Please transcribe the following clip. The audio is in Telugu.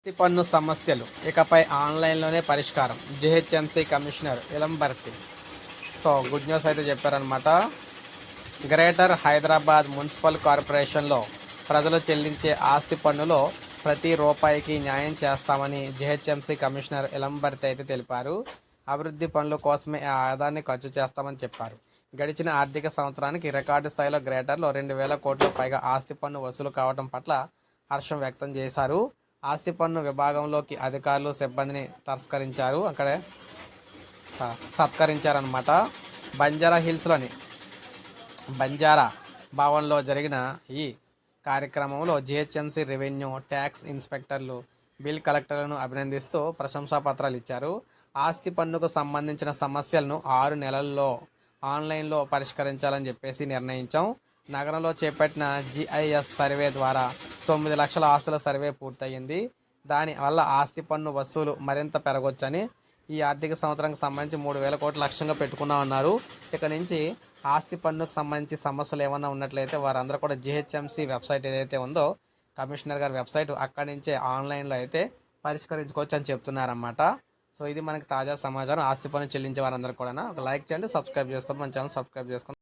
ఆస్తి పన్ను సమస్యలు. ఇకపై ఆన్లైన్లోనే పరిష్కారం. GHMC commissioner Ilambarthi. So good news అయితే చెప్పారనమాట గ్రేటర్ హైదరాబాద్ మున్సిపల్ కార్పొరేషన్లో ప్రజలు చెల్లించే ఆస్తి పన్నులో ప్రతి రూపాయికి న్యాయం చేస్తామని జిహెచ్ఎంసీ కమిషనర్ ఇలంబర్తి అయితే తెలిపారు. అభివృద్ధి పనుల కోసమే ఆ ఆదాయాన్ని ఖర్చు చేస్తామని చెప్పారు. గడిచిన ఆర్థిక సంవత్సరానికి రికార్డు స్థాయిలో గ్రేటర్లో రెండు వేల కోట్ల పైగా ఆస్తి పన్ను వసూలు కావడం పట్ల హర్షం వ్యక్తం చేశారు. ఆస్తి పన్ను విభాగంలోకి అధికారులు సిబ్బందిని తస్కరించారు అక్కడే స- సత్కరించారనమాట బంజారా హిల్స్లోని బంజారా భవన్లో జరిగిన ఈ కార్యక్రమంలో జిహెచ్ఎంసీ రెవెన్యూ ట్యాక్స్ ఇన్స్పెక్టర్లు బిల్ కలెక్టర్లను అభినందిస్తూ ప్రశంసా పత్రాలు ఇచ్చారు. ఆస్తి పన్నుకు సంబంధించిన సమస్యలను ఆరు నెలల్లో ఆన్లైన్లో పరిష్కరించాలని చెప్పేసి నిర్ణయించాం. నగరంలో చేపట్టిన జిఐఎస్ సర్వే ద్వారా తొమ్మిది లక్షల ఆస్తుల సర్వే పూర్తయింది. దాని వల్ల ఆస్తి పన్ను వసూలు మరింత పెరగొచ్చని ఈ ఆర్థిక సంవత్సరానికి సంబంధించి మూడు వేల కోట్ల లక్ష్యంగా పెట్టుకున్నామన్నారు ఇక నుంచి ఆస్తి పన్నుకు సంబంధించి సమస్యలు ఏమైనా ఉన్నట్లయితే వారందరూ కూడా జిహెచ్ఎంసీ వెబ్సైట్ ఏదైతే ఉందో కమిషనర్ గారి వెబ్సైట్ అక్కడి నుంచే ఆన్లైన్లో అయితే పరిష్కరించుకోవచ్చు అని చెప్తున్నారన్నమాట. సో ఇది మనకి తాజా సమాచారం. ఆస్తి పన్ను చెల్లించే వారందరూ కూడా ఒక లైక్ చేయండి సబ్స్క్రైబ్ చేసుకోండి మన ఛానల్ సబ్స్క్రైబ్ చేసుకోండి.